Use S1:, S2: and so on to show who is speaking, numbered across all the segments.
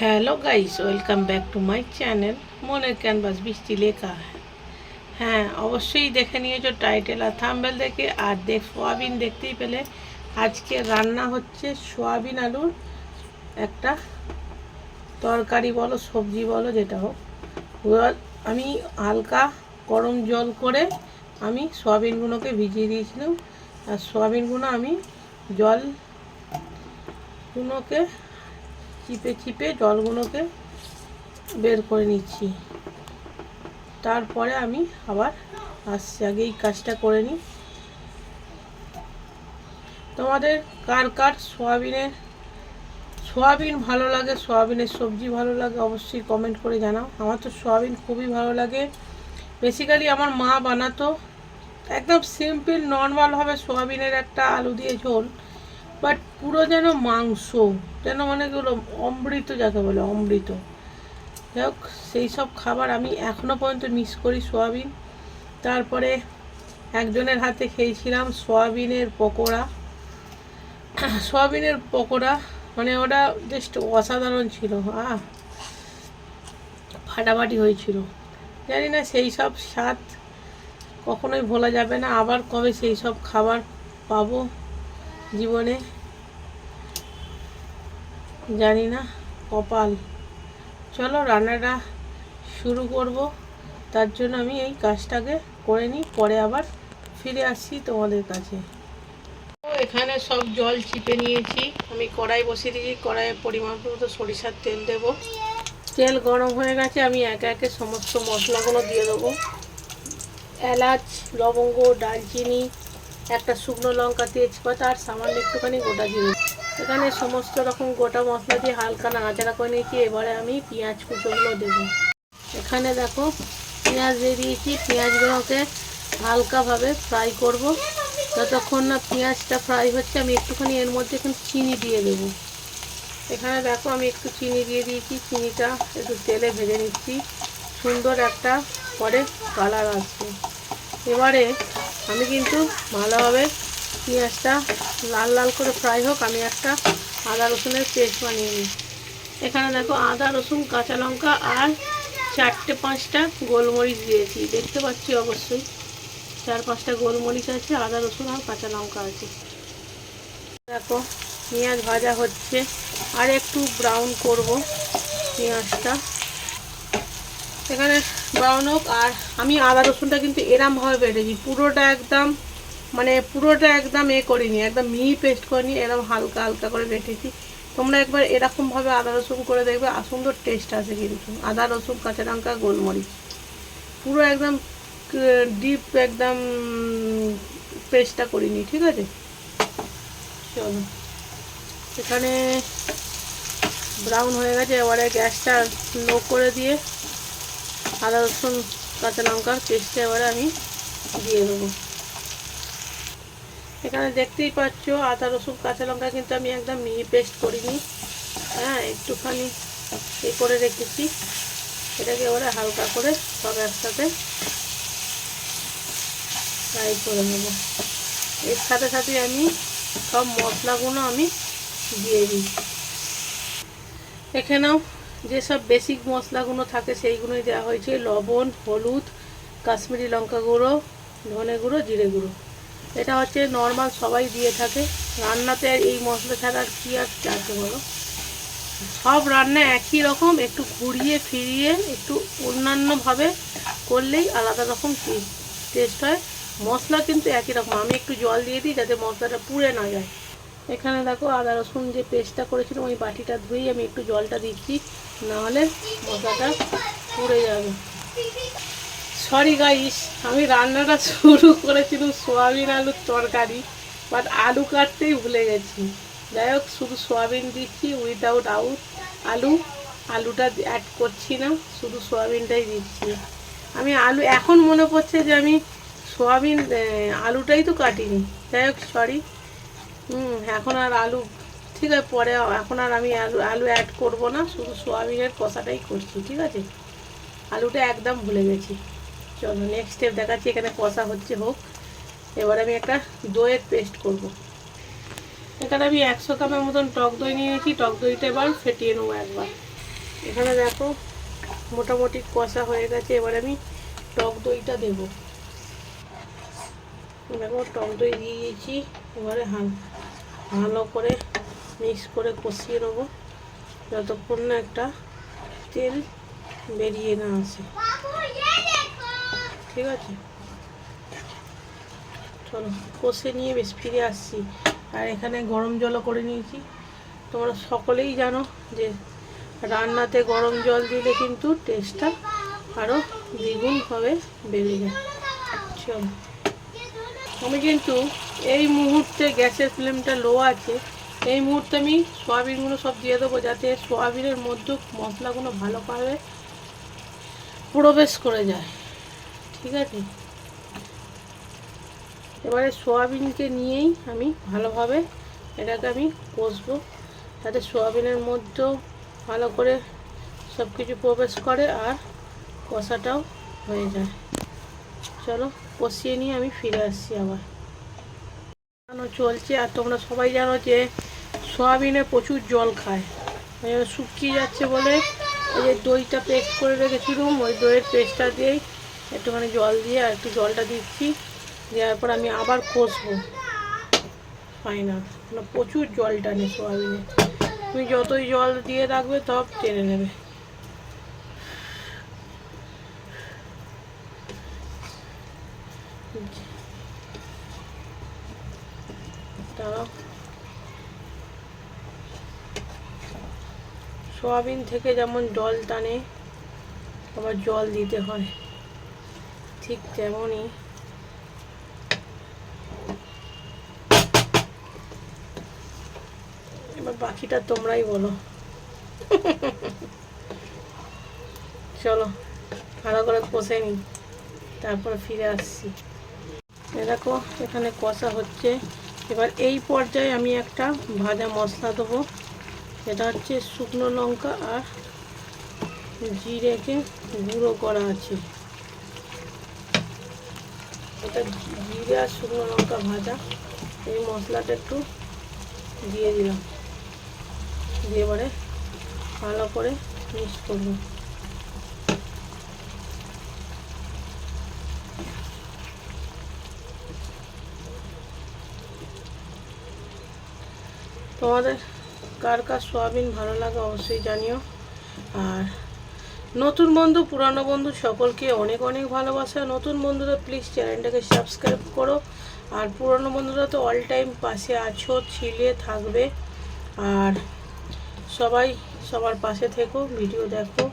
S1: Hello guys welcome back to my channel মনের canvas বৃষ্টি লেখা হ্যাঁ। অবশ্যই দেখে নিয়েছো টাইটেল আর থাম্বেল দেখে। আর দেখ, সোয়াবিন দেখতেই পেলে। আজকে রান্না হচ্ছে সোয়াবিন আলুর একটা তরকারি বলো, সবজি বলো, যেটা হোক। আমি হালকা গরম জল করে আমি সোয়াবিনগুলোকে ভিজিয়ে দিয়েছিলাম। আর সোয়াবিনগুলো আমি জল গুলোকে চিপে চিপে জলগুলোকে বের করে নিচ্ছি। তারপরে আমি আবার আসছি। আগে এই কাজটা করে নিই। তোমাদের কার কার সোয়াবিনের, সোয়াবিন ভালো লাগে, সোয়াবিনের সবজি ভালো লাগে অবশ্যই কমেন্ট করে জানাও। আমার তো সোয়াবিন খুবই ভালো লাগে। বেসিক্যালি আমার মা বানাতো একদম সিম্পল নর্মালভাবে সোয়াবিনের একটা আলু দিয়ে ঝোল। বাট পুরো যেন মাংস, যেন মানে এগুলো অমৃত যাকে বলে, অমৃত। যাই হোক সেই সব খাবার আমি এখনও পর্যন্ত মিস করি সোয়াবিন। তারপরে একজনের হাতে খেয়েছিলাম সোয়াবিনের পকোড়া। সোয়াবিনের পকোড়া মানে ওটা জাস্ট অসাধারণ ছিল, আহ! ফাটাফাটি হয়েছিল। জানি না সেই সব স্বাদ কখনোই ভোলা যাবে না। আবার কবে সেই সব খাবার পাবো জীবনে? জানি না কপাল। চলো রান্নাটা শুরু করব। তার জন্য আমি এই কাজটাকে করে নিই, পরে আবার ফিরে আসছি তোমাদের কাছে। এখানে সব জল চিপে নিয়েছি। আমি কড়াই বসিয়ে দিয়েছি। কড়াইয়ের পরিমাণ মতো সরিষার তেল দেব। তেল গরম হয়ে গেছে। আমি একে একে সমস্ত মশলাগুলো দিয়ে দেবো। এলাচ, লবঙ্গ দারচিনি একটা শুকনো লঙ্কা, তেজপাতা আর সামান্য একটুখানি গোটা জিরে। এখানে সমস্ত রকম গোটা মশলা দিয়ে হালকা নাড়াচাড়া করে নিয়েছি। এবারে আমি পেঁয়াজ কুচোগুলো দেবো। এখানে দেখো, পেঁয়াজ দিয়ে দিয়েছি। পেঁয়াজগুলোকে হালকাভাবে ফ্রাই করব। যতক্ষণ না পেঁয়াজটা ফ্রাই হচ্ছে, আমি একটুখানি এর মধ্যে এখন চিনি দিয়ে দেবো। এখানে দেখো, আমি একটু চিনি দিয়ে দিয়েছি। চিনিটা একটু তেলে ভেজে নিচ্ছি। সুন্দর একটা পরে কালার আসবে। এবারে আমি কিন্তু ভালোভাবে পেঁয়াজটা লাল লাল করে ফ্রাই হোক, আমি একটা আদা রসুনের পেস্ট বানিয়ে নিই। এখানে দেখো আদা, রসুন, কাঁচা লঙ্কা আর চারটে পাঁচটা গোলমরিচ দিয়েছি। দেখতে পাচ্ছি অবশ্যই চার পাঁচটা গোলমরিচ আছে, আদা, রসুন আর কাঁচা লঙ্কা আছে। দেখো পেঁয়াজ ভাজা হচ্ছে, আর একটু ব্রাউন করব পেঁয়াজটা। এখানে ব্রাউন হোক, আর আমি আদা, রসুনটা কিন্তু এরমভাবে বেটেছি পুরোটা একদম মানে পুরোটা একদম এ করিনি, একদম মিহি পেস্ট করিনি এরকম হালকা হালকা করে বেটেছি। তোমরা একবার এরকমভাবে আদা, রসুন করে দেখবে, আর সুন্দর টেস্ট আছে কিন্তু। আদা, রসুন, কাঁচা লঙ্কা, গোলমরিচ। পুরো একদম ডিপ একদম পেস্টটা করিনি, ঠিক আছে? চলো। এখানে ব্রাউন হয়ে গেছে, এবারে গ্যাসটা লো করে দিয়ে আদা, রসুন, কাঁচা লঙ্কার পেস্টটা এবারে আমি দিয়ে দেবো। এখানে দেখতেই পাচ্ছ, আদা, রসুন, কাঁচা লঙ্কা কিন্তু আমি একদম মিহি পেস্ট করিনি। হ্যাঁ একটুখানি এ করে রেখেছি। এটাকে এবারে হালকা করে সব একসাথে ফ্রাই করে নেব। এর সাথে সাথে আমি সব মশলাগুলো আমি দিয়ে দিই। এখানেও যেসব বেসিক মশলাগুলো থাকে সেইগুলোই দেওয়া হয়েছে। লবণ, হলুদ, কাশ্মীরি লঙ্কা গুঁড়ো, ধনে গুঁড়ো, জিরে গুঁড়ো। এটা হচ্ছে নর্মাল সবাই দিয়ে থাকে। রান্নাতে আর এই মশলা ছাড়া আর কী আর আছে বলো? সব রান্না একই রকম, একটু ঘুরিয়ে ফিরিয়ে একটু অন্যান্যভাবে করলেই আলাদা রকম টেস্ট হয়। মশলা কিন্তু একই রকম, আমি একটু জল দিয়ে দিই যাতে মশলাটা পুড়ে না যায়। এখানে দেখো আদা রসুন যে পেস্টটা করেছিলাম, ওই বাটিটা ধুয়ে আমি একটু জলটা দিচ্ছি, নাহলে মশলাটা পুড়ে যাবে। সরি গাইস আমি রান্নাটা শুরু করেছিলাম সোয়াবিন আলুর তরকারি বাট আলু কাটতেই ভুলে গেছি। যাই হোক, শুধু সোয়াবিন দিচ্ছি উইদাউট আউট আলু। আলুটা অ্যাড করছি না, শুধু সোয়াবিনটাই দিচ্ছি। আমি আলু, এখন মনে পড়ছে যে আমি সোয়াবিন আলুটাই তো কাটিনি। যাই হোক সরি হুম, এখন আর আলু, ঠিক আছে, পরে এখন আর আমি আলু আলু অ্যাড করব না, শুধু সোয়াবিনের কষাটাই করছি, ঠিক আছে? আলুটা একদম ভুলে গেছি। চলো নেক্সট স্টেপ দেখাচ্ছি, এখানে কষা হচ্ছে হোক। এবার আমি একটা দইয়ের পেস্ট করব। এখানে আমি একশো গ্রামের মতন টক দই নিয়েছি। টক দইটা এবার ফেটিয়ে নেব একবার। এখানে দেখো, মোটামুটি কষা হয়ে গেছে। এবার আমি টক দইটা দেব। দেখো, টক দই দিয়ে দিয়েছি। এবারে ভালো করে মিক্স করে কষিয়ে নেব। যতক্ষণ না একটা তেল বেরিয়ে না আসে। ঠিক আছে। চলো, কষে নিয়ে বেশ ফিরে আসছি। আর এখানে গরম জলও করে নিয়েছি। তোমরা সকলেই জানো যে রান্নাতে গরম জল দিলে কিন্তু টেস্টটা আরও দ্বিগুণভাবে বেড়ে যায়। চলো। আমি কিন্তু এই মুহূর্তে গ্যাসের ফ্লেমটা লো আছে। এই মুহূর্তে আমি সোয়াবিনগুলো সব দিয়ে দেবো যাতে সোয়াবিনের মধ্যে মশলাগুলো ভালোভাবে প্রবেশ করে যায়। ঠিক আছে? এবারে সোয়াবিনকে নিয়েই আমি ভালোভাবে এটাকে আমি কষবো। যাতে সোয়াবিনের মধ্যেও ভালো করে সব কিছু প্রবেশ করে আর কষাটাও হয়ে যায়। চলো কষিয়ে নিয়ে আমি ফিরে আসছি আবার। কেন চলছে আর তোমরা সবাই জানো যে সোয়াবিনে প্রচুর জল খায়। ওই শুকিয়ে যাচ্ছে বলে ওই যে দইটা পেস্ট করে রেখেছিলাম, ওই দইয়ের পেস্টটা দিয়েই একটুখানি জল দিয়ে আর একটু জলটা দিচ্ছি। দেওয়ার পর আমি আবার কষবো। ফাইনাল প্রচুর জল টানে সোয়াবিনে। তুমি যতই জল দিয়ে রাখবে তব টেনে নেবে। সোয়াবিন থেকে যেমন জল টানে, আবার জল দিতে হয়। ঠিক তেমনই। এবার বাকিটা তোমরাই বলো। চলো, ভালো করে কষে নিই, তারপর ফিরে আসছি। দেখো, এখানে কষা হচ্ছে। এবার এই পর্যায়ে আমি একটা ভাজা মশলা দেবো। এটা হচ্ছে শুকনো লঙ্কা আর জিরেকে গুঁড়ো করা আছে। এটা জিরে আর শুকনো লঙ্কা ভাজা। এই মশলাটা একটু দিয়ে দিলাম। দিয়ে এবারে ভালো করে মিক্স করব। তোমাদের কার কার সোয়াবিন ভালো লাগে অবশ্যই জানিও। আর নতুন বন্ধু, পুরানো বন্ধু সকলকে অনেক অনেক ভালোবাসা। নতুন বন্ধুরা প্লিজ চ্যানেলটাকে সাবস্ক্রাইব করো। আর পুরানো বন্ধুরা তো অল টাইম পাশে আছো, ছিলে, থাকবে। আর সবাই সবার পাশে থেকো ভিডিও দেখো।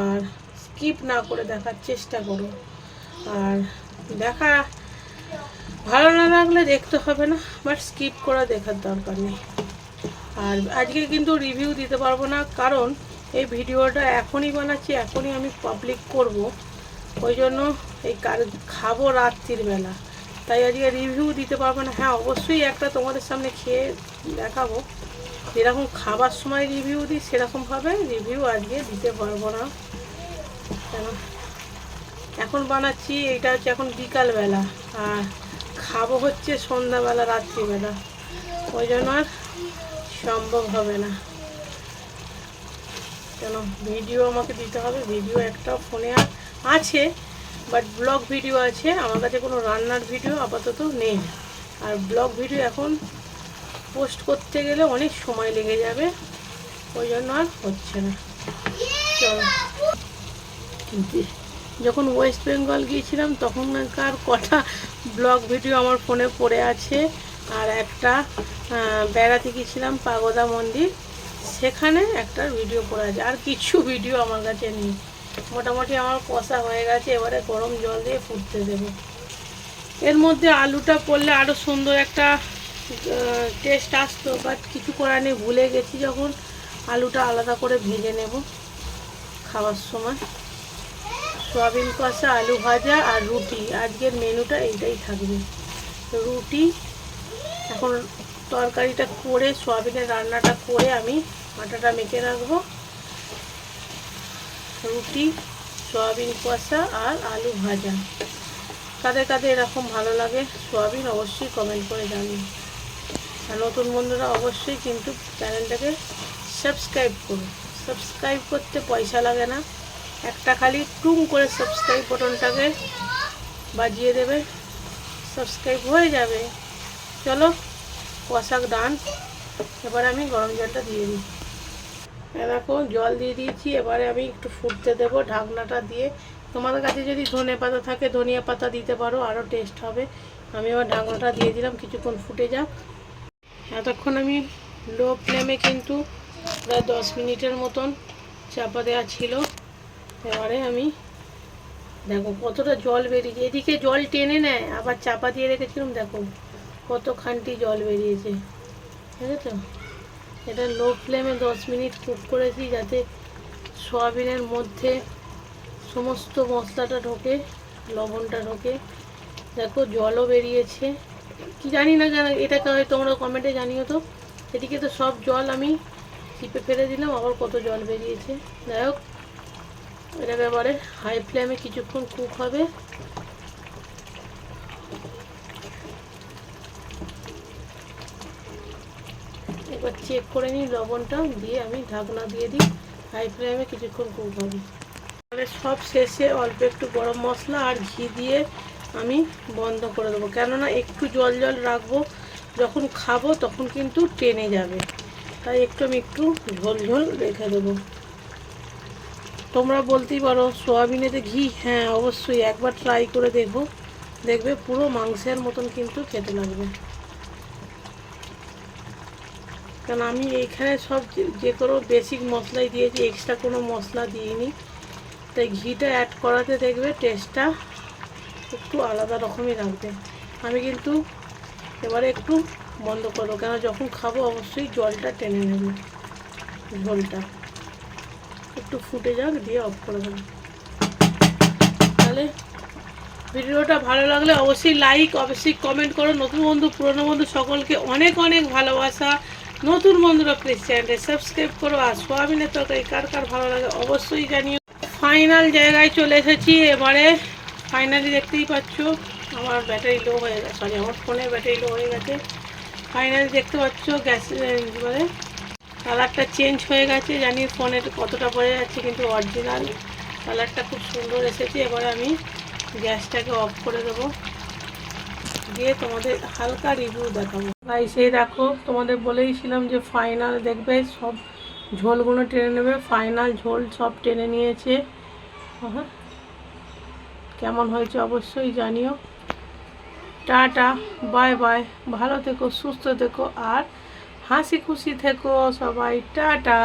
S1: আর স্কিপ না করে দেখার চেষ্টা করো। আর দেখা, ভালো না লাগলে দেখতে হবে না বাট স্কিপ করে দেখার দরকার নেই। আর আজকে কিন্তু রিভিউ দিতে পারব না, কারণ এই ভিডিওটা এখনই বানাচ্ছি, এখনই আমি পাবলিক করব। ওই জন্য এই কার খাব রাত্রির বেলা। তাই আজকে রিভিউ দিতে পারব না। হ্যাঁ অবশ্যই একটা তোমাদের সামনে খেয়ে দেখাবো। যেরকম খাবার সময় রিভিউ দিই, সেরকমভাবে রিভিউ আজকে দিতে পারব না। কেন? এখন বানাচ্ছি এটা হচ্ছে এখন বিকালবেলা। আর খাব হচ্ছে সন্ধ্যাবেলা, রাত্রিবেলা। ওই জন্য আর সম্ভব হবে না। কেন? ভিডিও আমাকে দিতে হবে। ভিডিও একটা ফোনে আছে বাট ব্লগ ভিডিও আছে। আমার কাছে কোনো রান্নার ভিডিও আপাতত নেই। আর ব্লগ ভিডিও এখন পোস্ট করতে গেলে অনেক সময় লেগে যাবে। ওই জন্য আর হচ্ছে না। চলো। যখন ওয়েস্ট বেঙ্গল গিয়েছিলাম, তখনকার কটা ব্লগ ভিডিও আমার ফোনে পড়ে আছে। আর একটা বেড়াতে গিয়েছিলাম, পাগোদা মন্দির। সেখানে একটা ভিডিও করা যায় আর কিছু ভিডিও আমার কাছে নেই। মোটামুটি আমার কষা হয়ে গেছে, এবারে গরম জল দিয়ে ফুটতে দেব। এর মধ্যে আলুটা পড়লে আরও সুন্দর একটা টেস্ট আসতো বাট কিছু করার নেই, ভুলে গেছি যখন আলুটা আলাদা করে ভেজে নেব খাওয়ার সময়। সয়াবিন কষা, আলু ভাজা আর রুটি। আজকের মেনুটা এইটাই থাকবে। রুটি, এখন তরকারিটা করে, সয়াবিনের রান্নাটা করে আমি আটাটা মেখে রাখব। রুটি, সয়াবিন কষা আর আলু ভাজা। কাদের কাদের এরকম ভালো লাগে সয়াবিন অবশ্যই কমেন্ট করে জানিয়ে আর নতুন বন্ধুরা অবশ্যই কিন্তু চ্যানেলটাকে সাবস্ক্রাইব করুন সাবস্ক্রাইব করতে পয়সা লাগে না। একটা খালি টুম করে সাবস্ক্রাইব বটনটাকে বাজিয়ে দেবে। সাবস্ক্রাইব হয়ে যাবে। চলো কষাক ডান। এবার আমি গরম জলটা দিয়ে দিই। দেখো, জল দিয়ে দিয়েছি। এবারে আমি একটু ফুটতে দেবো ঢাকনাটা দিয়ে। তোমাদের কাছে যদি ধনে পাতা থাকে, ধনিয়া পাতা দিতে পারো আরও টেস্ট হবে। আমি এবার ঢাকনাটা দিয়ে দিলাম, কিছুক্ষণ ফুটে যাক। এতক্ষণ আমি লো ফ্লেমে কিন্তু প্রায় দশ মিনিটের মতন চাপা দেওয়া ছিল। এবারে আমি, দেখো, কতটা জল বেরিয়েছে। এদিকে জল টেনে নেয়, আবার চাপা দিয়ে রেখেছিলাম, দেখো কত খানটি জল বেরিয়েছে। ঠিক আছে এটা লো ফ্লেমে দশ মিনিট কুক করেছি যাতে সয়াবিনের মধ্যে সমস্ত মশলাটা ঢোকে, লবণটা ঢোকে। দেখো জলও বেরিয়েছে। কি জানি না কেন এটাকে হয়তো তোমরা কমেন্টে জানিও তো। এদিকে তো সব জল আমি চিপে ফেলে দিলাম, আবার কত জল বেরিয়েছে। যাই হোক এটা ব্যাপারে হাই ফ্লেমে কিছুক্ষণ কুক হবে একবার চেক করে নিই লবণটা দিয়ে আমি ঢাকনা দিয়ে দিই হাই ফ্লেমে কিছুক্ষণ কুক হবে তাহলে সব শেষে অল্প একটু গরম মশলা আর ঘি দিয়ে আমি বন্ধ করে দেবো। কেননা একটু জল জল রাখব, যখন খাব তখন কিন্তু টেনে যাবে। তাই একটু আমি একটু ঝোল ঝোল রেখে দেবো। তোমরা বলতেই পারো সোয়াবিনেতে ঘি হ্যাঁ অবশ্যই একবার ট্রাই করে দেখো দেখবে পুরো মাংসের মতন কিন্তু খেতে লাগবে। কারণ আমি এইখানে সব যে- কোনো বেসিক মশলাই দিয়েছি এক্সট্রা কোনো মশলা দিইনি। তাই ঘিটা অ্যাড করাতে দেখবে টেস্টটা একটু আলাদা রকমই লাগবে। আমি কিন্তু এবারে একটু বন্ধ করব কেন যখন খাব অবশ্যই জলটা টেনে নেবে, ঝোলটা। একটু ফুটে যাক, দিয়ে অফ করে দেবো। তাহলে ভিডিওটা ভালো লাগলে অবশ্যই লাইক অবশ্যই কমেন্ট করো। নতুন বন্ধু, পুরনো বন্ধু সকলকে অনেক অনেক ভালোবাসা। নতুন বন্ধুরা প্লিজ সাবস্ক্রাইব করো। আর সোয়াবিনের তরকারি কার কার ভালো লাগে অবশ্যই জানিও। ফাইনাল জায়গায় চলে এসেছি, এবারে ফাইনালি দেখতেই পাচ্ছ, আমার ব্যাটারি লো হয়ে গেছে। সরি আমার ফোনের ব্যাটারি লো হয়ে গেছে। ফাইনালি দেখতে পাচ্ছ গ্যাস এবারে কালারটা চেঞ্জ হয়ে গেছে। জানি ফোনের কতটা বোঝা যাচ্ছে, কিন্তু অরিজিনাল কালারটা খুব সুন্দর এসেছে। এবারে আমি গ্যাসটাকে অফ করে দেবো। দিয়ে তোমাদের হালকা রিভিউ দেখাবো। ভাই, সেই দেখো, তোমাদের বলেইছিলাম যে ফাইনাল দেখবে, সব ঝোলগুলো টেনে নেবে ফাইনাল ঝোল সব টেনে নিয়েছে। কেমন হয়েছে অবশ্যই জানিও। টাটা বাই বাই ভালো থেকো, সুস্থ থেকো, আর হাসি খুশি থেকো সবাই, টাটা।